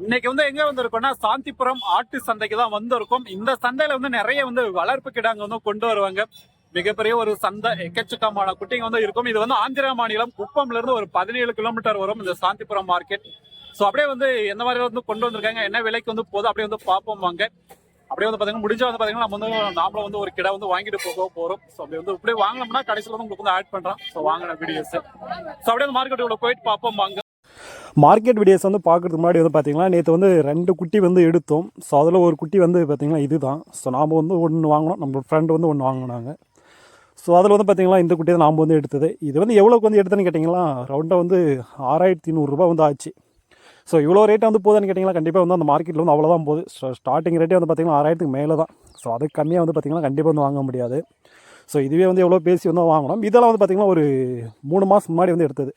இன்னைக்கு வந்து எங்க வந்திருக்கோம்னா சாந்திபுரம் ஆட்டு சந்தைக்கு தான் வந்திருக்கோம். இந்த சந்தையில வந்து நிறைய வந்து வளர்ப்பு கிடாங்க வந்து கொண்டு வருவாங்க. மிகப்பெரிய ஒரு சந்தை எக்கச்சக்கமான குட்டிங்க வந்து இருக்கும். இது வந்து ஆந்திரா மாநிலம் குப்பம்ல இருந்து ஒரு பதினேழு கிலோமீட்டர் வரும் இந்த சாந்திபுரம் மார்க்கெட் ஸோ அப்படியே வந்து எந்த மாதிரி வந்து கொண்டு வந்திருக்காங்க என்ன விலைக்கு வந்து போதும் அப்படியே வந்து பார்ப்போம் வாங்க. அப்படியே வந்து பாத்தீங்கன்னா முடிஞ்சா வந்து பாத்தீங்கன்னா நம்ம வந்து நாமளும் வந்து ஒரு கிடா வந்து வாங்கிட்டு போக போறோம். ஸோ அப்படி வந்து இப்படியே வாங்கினோம்னா கடைசியில் வந்து உங்களுக்கு வந்து ஆட் பண்றோம். ஸோ வாங்கின வீடியோஸ் ஸோ அப்படியே மார்க்கெட்டுக்குள்ள போயிட்டு பார்ப்போம் வாங்க. மார்க்கெட் வீடியோஸ் வந்து பார்க்குறதுக்கு முன்னாடி வந்து பார்த்தீங்கன்னா நேற்று வந்து ரெண்டு குட்டி வந்து எடுத்தோம். ஸோ அதில் ஒரு குட்டி வந்து பார்த்தீங்கன்னா இதுதான். ஸோ நாம் வந்து ஒன்று வாங்கினோம். நம்ம ஃப்ரெண்டு வந்து ஒன்று வாங்கினாங்க. ஸோ அதில் வந்து பார்த்திங்கன்னா இந்த குட்டி தான் நாம் வந்து எடுத்தது. இது வந்து எவ்வளோக்கு வந்து எடுத்தேன்னு கேட்டிங்களா ரவுண்டாக வந்து ஆறாயிரத்தி நூறுரூபா வந்து ஆச்சு. ஸோ இவ்வளோ ரேட்டு வந்து போகுதுன்னு கேட்டிங்கன்னா கண்டிப்பாக வந்து அந்த மார்க்கெட்டில் வந்து அவ்வளோதான் போகுது. ஸோ ஸ்டார்டிங் ரேட்டே வந்து பார்த்தீங்கன்னா ஆறாயிரத்துக்கு மேலே தான். ஸோ அதுக்கு கம்மியாக வந்து பார்த்திங்கன்னா கண்டிப்பாக வந்து வாங்க முடியாது. ஸோ இதுவே வந்து எவ்வளோ பேசி வந்து வாங்கணும் இதெல்லாம் வந்து பார்த்திங்கன்னா ஒரு மூணு மாதம் முன்னாடி வந்து எடுத்தது.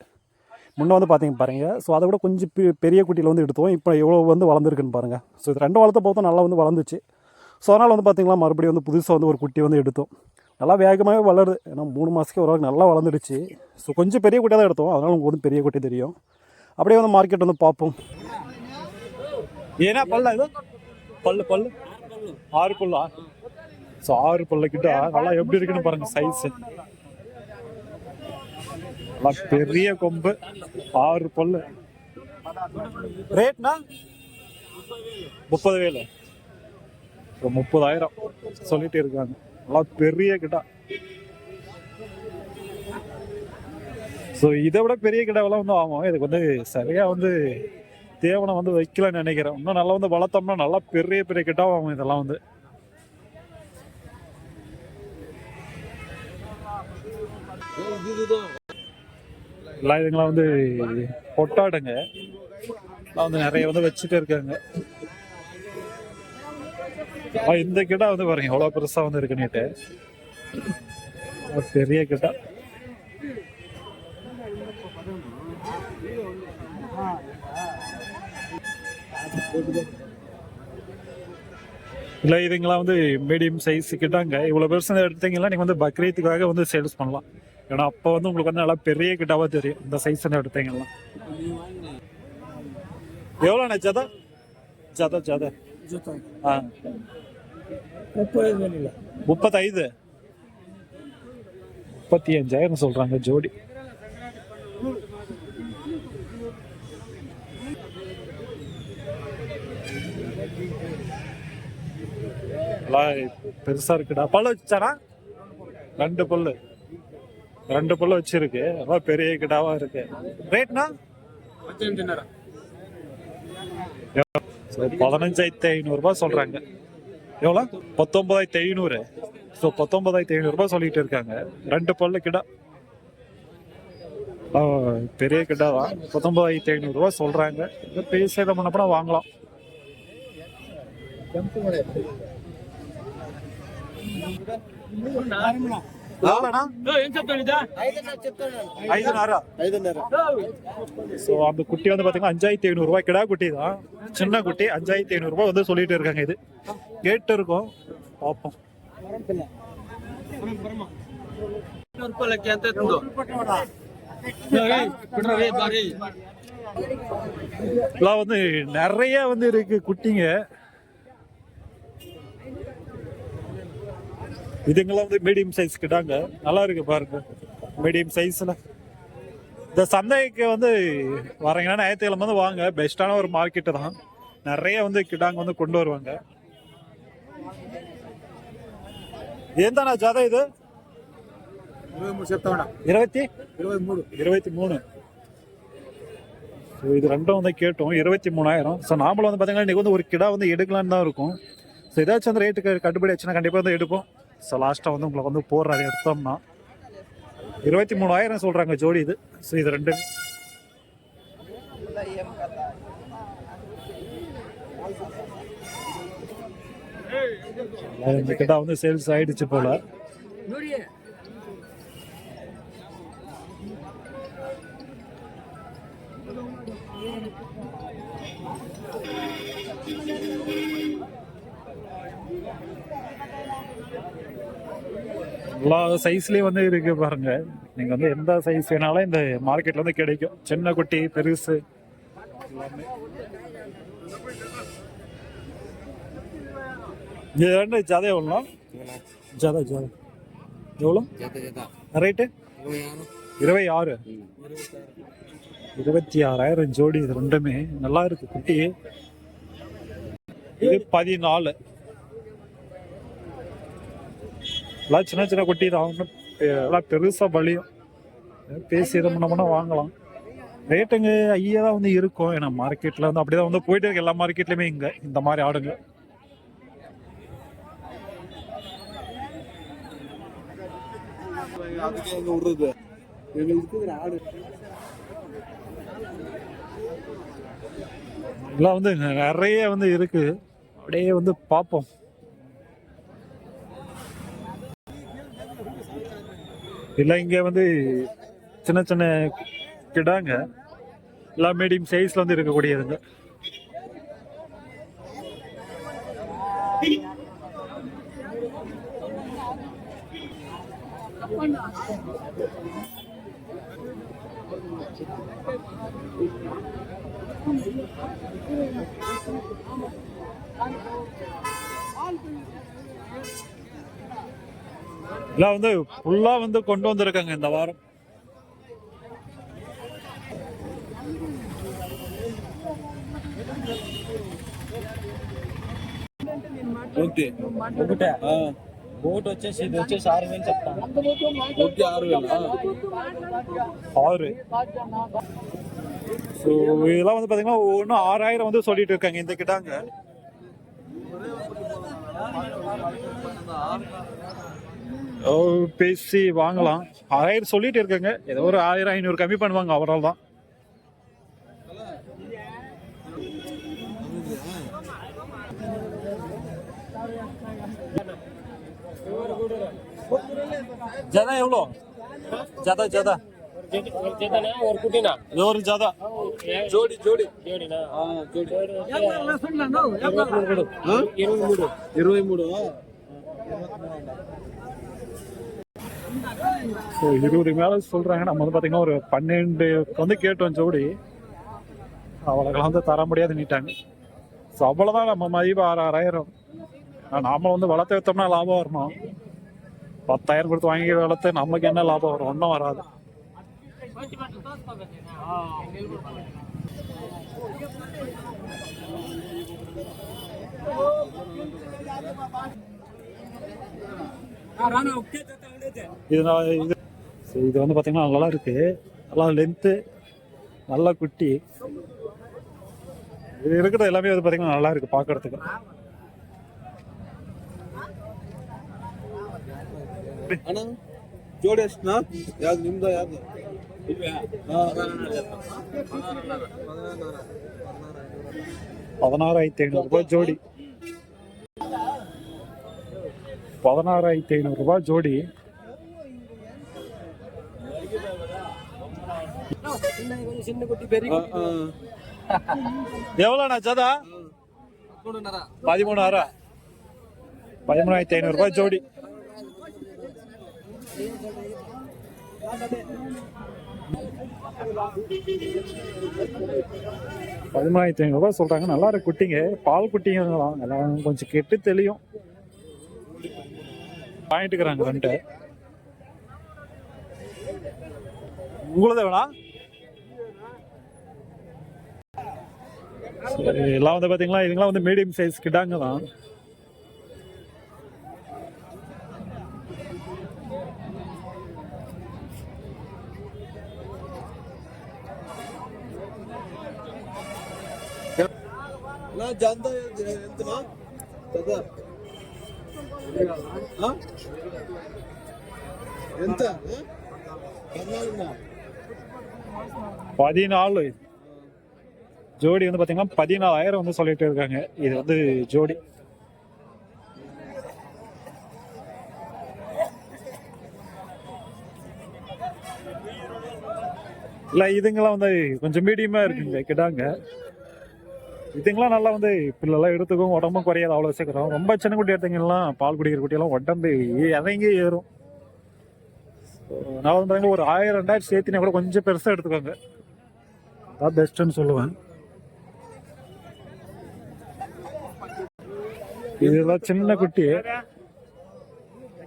முன்னே வந்து பார்த்திங்க பாருங்கள் ஸோ அதை விட கொஞ்சம் பெரிய குட்டியில் வந்து எடுத்தோம் இப்போ எவ்வளோ வந்து வளர்ந்துருக்குன்னு பாருங்கள் ஸோ இது ரெண்டு வளர்த்த போதும் நல்லா வந்து வளர்ந்துச்சு. ஸோ அதனால் வந்து பார்த்திங்களா மறுபடியும் வந்து புதுசாக வந்து ஒரு குட்டி வந்து எடுத்தோம். நல்லா வேகமாகவே வளருது. ஏன்னா மூணு மாதத்துக்கு ஓரளவுக்கு நல்லா வளர்ந்துடுச்சு. ஸோ கொஞ்சம் பெரிய குட்டியாக தான் எடுத்தோம். அதனால் உங்களுக்கு வந்து பெரிய குட்டி தெரியும். அப்படியே வந்து மார்க்கெட் வந்து பார்ப்போம். ஏன்னா பல்ல இது? பல்லு பல்லு. ஆறு பல்லா? ஸோ ஆறு பல்ல கிட்ட நல்லா எப்படி இருக்குன்னு பாருங்கள் சைஸு நல்லா பெரிய கொம்பு. ஆறு பல்லு. ரேட்னா? முப்பது வேலு. முப்பதாயிரம் சொல்லிட்டு இருக்காங்க. நல்லா பெரிய கிட்டா ஸோ இதை விட பெரிய கிடாவெல்லாம் வந்து ஆகும். இதுக்கு வந்து சரியா வந்து தேவனை வந்து வைக்கலன்னு நினைக்கிறேன். இன்னும் நல்லா வந்து வளர்த்தோம்னா நல்லா பெரிய பெரிய கிட்டாவும் ஆகும் இதெல்லாம் வந்து. எல்லாம் இதுங்களாம் வந்து பொட்டாடுங்க. எல்லாம் வந்து நிறைய வந்து வச்சுட்டு இருக்காங்க. ஆ, இந்த கிட்டா வந்து பாருங்க எவ்வளோ பெருசாக வந்து இருக்குன்னுட்டு. பெரிய கிட்டா இல்லை இதுங்களாம் வந்து மீடியம் சைஸ் கிட்டாங்க இவ்வளோ பெருசு எடுத்தீங்கன்னா நீங்கள் வந்து பக்ரீத்துக்காக வந்து சேல்ஸ் பண்ணலாம். ஏன்னா அப்போ வந்து உங்களுக்கு வந்து நல்லா பெரிய கிட்டாவா தெரியும். இந்த சைஸ் எடுத்தீங்கன்னா. எவ்வளோண்ணா ஜதா? ஜதா ஜதா. ஆ. முப்பத்தைந்து. முப்பத்தி அஞ்சாயிரம் சொல்றாங்க ஜோடி. பெருசா இருக்குடா. பல்லு வச்சானா? ரெண்டு பல்லு. ரெண்டு பல்லு வச்சிருக்கு. ரொம்ப பெரிய கிடாவா இருக்கு. ரேட்னா பதினஞ்சாயிரத்தி ஐநூறுரூபா சொல்றாங்க. எவ்வளோ? பத்தொன்பதாயிரத்தி ஐநூறு. ஸோ பத்தொன்பதாயிரத்தி ஐநூறுரூபா சொல்லிட்டு இருக்காங்க. ரெண்டு பல்லு கிடா. பெரிய கிடா தான் பத்தொன்பதாயிரத்தி ஐநூறுரூவா சொல்கிறாங்க இதை பேசி இதை வாங்கலாம். நார்மலா ஸோ அந்த குட்டி வந்து பார்த்தீங்கன்னா அஞ்சாயிரத்தி ஐநூறுரூவா கிடா குட்டி தான். சின்ன குட்டி அஞ்சாயிரத்தி ஐநூறுரூவா வந்து சொல்லிட்டு இருக்காங்க இது. கேட்டு இருக்கும். பார்ப்போம். வந்து நிறைய வந்து இருக்கு குட்டிங்க. இதுங்கெல்லாம் வந்து மீடியம் சைஸ் கிட்டாங்க நல்லா இருக்கு பாருங்க. மீடியம் சைஸில் இந்த சந்தைக்கு வந்து வரீங்கன்னா ஞாயிற்றுக்கிழமை வந்து வாங்க. பெஸ்ட்டான ஒரு மார்க்கெட்டு தான். நிறைய வந்து கிடாங்க வந்து கொண்டு வருவாங்க. ஏந்தானா ஜாதா இது? இருபத்தி இருபத்தி? மூணு. ஸோ இது ரெண்டும் வந்து கேட்டோம். இருபத்தி மூணாயிரம். ஸோ நாமளும் வந்து பார்த்தீங்கன்னா இன்றைக்கி வந்து ஒரு கிடா வந்து எடுக்கலான்னு தான் இருக்கும். ஸோ ஏதாச்சும் வந்து ரேட்டுக்கு கட்டுப்படி ஆச்சுன்னா கண்டிப்பாக வந்து எடுப்போம். ஸோ லாஸ்ட்டாக வந்து உங்களுக்கு வந்து போடுறாரு எடுத்தோம்னா. இருபத்தி மூணாயிரம் சொல்கிறாங்க ஜோடி இது. ஸோ இது ரெண்டு. கிட்ட வந்து சேல்ஸ் ஆயிடுச்சு போல. எல்லா சைஸ்லேயும் வந்து இருக்குது பாருங்கள் நீங்கள் வந்து எந்த சைஸ் வேணாலும் இந்த மார்க்கெட்டில் வந்து கிடைக்கும் சின்ன குட்டி பெருசு எல்லாமே இது ரெண்டு ஜதை எவ்வளோ ஜதை ஜதை எவ்வளோ ரைட்டு இருபத்தி ஆறு இருபத்தி ஆறாயிரம் ஜோடி இது ரெண்டுமே நல்லா இருக்கு குட்டி இது பதினாலு எல்லாம் சின்ன சின்ன குட்டி தான். எல்லாம் பெருசாக பலியும் பேசி இது பண்ணோம்னா வாங்கலாம். ரேட்டுங்க ஐயா தான் வந்து இருக்கும். ஏன்னா மார்க்கெட்டில் வந்து அப்படிதான் வந்து போயிட்டு இருக்கு. எல்லா மார்க்கெட்லேயுமே இங்கே இந்த மாதிரி ஆடுங்க. எல்லாம் வந்து நிறைய வந்து இருக்கு. அப்படியே வந்து பார்ப்போம். இல்லை இங்கே வந்து சின்ன சின்ன கிடாங்க. எல்லாம் மீடியம் சைஸில் வந்து இருக்கக்கூடியதுங்க. எல்லாம் வந்து ஃபுல்லா வந்து கொண்டு வந்திருக்காங்க இந்த வாரம் ఓకే ఒకటే బోట్ వచ్చేసి ఇది వచ్చేసి ఆరు వేలు చెప్తాను ఓకే ఆరు వేల ஆறு ஸோ இதெல்லாம் வந்து பார்த்தீங்கன்னா ஒவ்வொன்றும் ஆறாயிரம் வந்து சொல்லிட்டு இருக்காங்க இந்த கிட்டாங்க ஓ, பேசி வாங்கலாம். ஆறாயிரம் சொல்லிட்டு இருக்காங்க. ஏதோ ஒரு ஆயிரம் ஐநூறு கம்மி பண்ணுவாங்க அவரால் தான். ஜதா எவ்வளோ? ஜதா ஜதா. ஒரு குட்டினா ஒரு ஜோடி. ஜோடி. இருபது மூடு இருபது மூணு. ஸோ இருபது மேலே சொல்கிறாங்க நம்ம வந்து பார்த்தீங்கன்னா ஒரு பன்னெண்டு வந்து கேட்டோம் ஜோடி. அவளுக்கெல்லாம் வந்து தர முடியாது நீட்டாங்க. ஸோ அவ்வளோதான் நம்ம மதிப்பு. ஆறு ஆறாயிரம். ஆனா, நாம வந்து வளர்த்து வைத்தோம்னா லாபம் வரணும் பத்தாயிரம் கொடுத்து வாங்கி வளர்த்து நமக்கு என்ன லாபம் வரும்? ஒன்றும் வராது. இது இது இது வந்து பார்த்தீங்கன்னா நல்லா இருக்கு. நல்லா லென்த்து நல்லா குட்டி. இது இருக்கிறது எல்லாமே வந்து பார்த்தீங்கன்னா நல்லா இருக்குது பார்க்குறதுக்கு ಜೋಡಿಯಷ್ಟನಾ ಯಾವ್ದು ನಿಮ್ದ ಯಾವ್ದು பதினாறாயிரத்தி ஐநூறுரூபா ஜோடி. பதினாறாயிரத்தி ஐநூறுரூபா ஜோடி. எவ்வளோண்ணா சதா பதிமூணாயிரம் பதிமூணாயிரத்தி ஐநூறுரூபா ஜோடி. பதிமூணாயிரத்தி ஐநூறுரூவா சொல்கிறாங்க நல்லா இருக்கு குட்டிங்க. பால் குட்டிங்க. எல்லாம் கொஞ்சம் கெட்டு தெளியும். வாங்கிட்டு இருக்கிறாங்க ரெண்டு. உங்களது வேணா இதெல்லாம் வந்து பாத்தீங்களா இதுங்களாம் வந்து மீடியம் சைஸ் கிட்டாங்க தான். ஜந்தா ఎంత ఎంత பதினாலு. ஜோடி வந்து பார்த்தீங்கன்னா பதினாலாயிரம் வந்து சொல்லிட்டு இருக்காங்க. இது வந்து ஜோடி. இல்லை இதுங்கெல்லாம் வந்து கொஞ்சம் மீடியமாக இருக்குங்க கிட்டாங்க. இதுங்கெல்லாம் நல்லா வந்து பிள்ளெல்லாம் எடுத்துக்கும் உடம்பும் குறையாது அவ்வளோ சீக்கிரம் ரொம்ப சின்ன குட்டி எடுத்தீங்கன்னா பால் குடிக்கிற குட்டியெல்லாம் உடம்பு இறங்கி ஏறும் So, நான் வந்து பாத்தீங்கன்னா ஒரு ஆயிரம் ரெண்டாயிரம் சேர்த்தினா கூட கொஞ்சம் பெருசாக எடுத்துக்கோங்க அதான் பெஸ்ட்டுன்னு சொல்லுவேன் இதெல்லாம் சின்ன குட்டி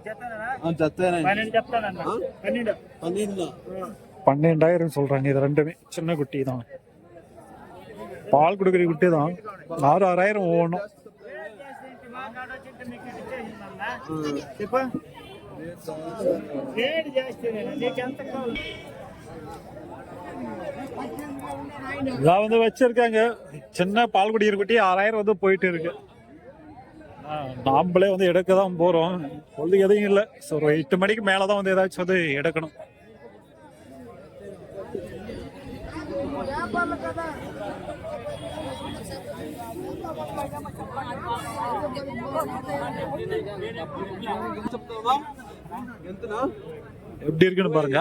చెప్తానే చెప్తానన్నా పన్నెండు పన్నెండు பன்னெண்டாயிரம் சொல்றாங்க இது ரெண்டுமே சின்ன குட்டி தான் பால் கொடுக்குற குட்டி தான். ஆறு ஆறாயிரம் ஒவ்வொன்றும் இதான் வந்து வச்சிருக்காங்க. சின்ன பால் குடிக்கிற குட்டி ஆறாயிரம் வந்து போயிட்டு இருக்கு. நாம்பளே வந்து எடுக்க தான் போகிறோம் கொல்லி எதையும் இல்லை. ஸோ ஒரு எட்டு மணிக்கு மேலே தான் வந்து ஏதாச்சும் வந்து எடுக்கணும். எப்படி இருக்குன்னு பாருங்க.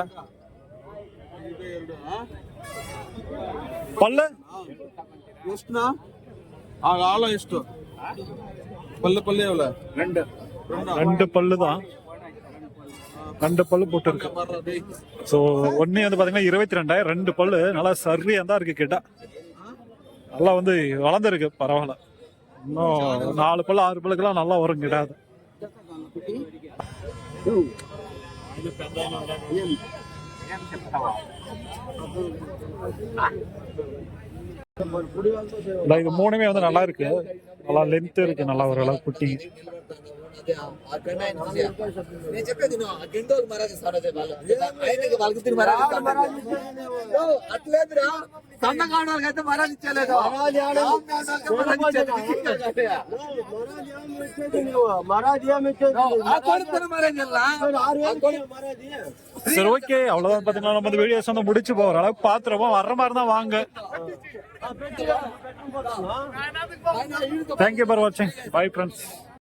పల్లె ఎస్టునా ఆ ఆలో ఎస్టు பல்லு எவ்வளோ? ரெண்டு. ரெண்டு? பல்லு தான் ரெண்டு பல்லு போட்டிருக்கு. ஸோ ஒன்று வந்து பார்த்தீங்கன்னா இருபத்தி ரெண்டாயிரம் ரெண்டு பல்லு. நல்லா சரியாக தான் இருக்குது கேட்டால் நல்லா வந்து வளர்ந்துருக்கு பரவாயில்ல. இன்னும் நாலு பல்லு ஆறு பல்லுக்கெல்லாம் நல்லா வரும் கிடாது இது மூணுமே வந்து நல்லா இருக்கு. நல்லா லென்த் இருக்கு நல்லா ஒரு அளவு குட்டி. నేను చెప్పేది నువ్వు ఆ గిండోకి మరాజ్ ఇస్తాను అదే వాళ్ళు ఆయనకి వాళ్ళకి తిరిగి మరాజ్ ఇస్తాను అట్లేదురా సన్నగా వాళ్ళకి అయితే మరాజ్ ఇచ్చలేదు ఆ కొడుకుని మరాజ్ ఇల్లా ఆ కొడుకు சரி ஓகே அவ்வளவுதான் பாத்தீங்கன்னா நம்ம இந்த வீடியோஸ் வந்து முடிச்சு போகிற அளவுக்கு பாத்துருவோம் வர்ற மாதிரி தான் வாங்க தேங்க்யூ ஃபார் வாட்சிங் பை ஃப்ரெண்ட்ஸ்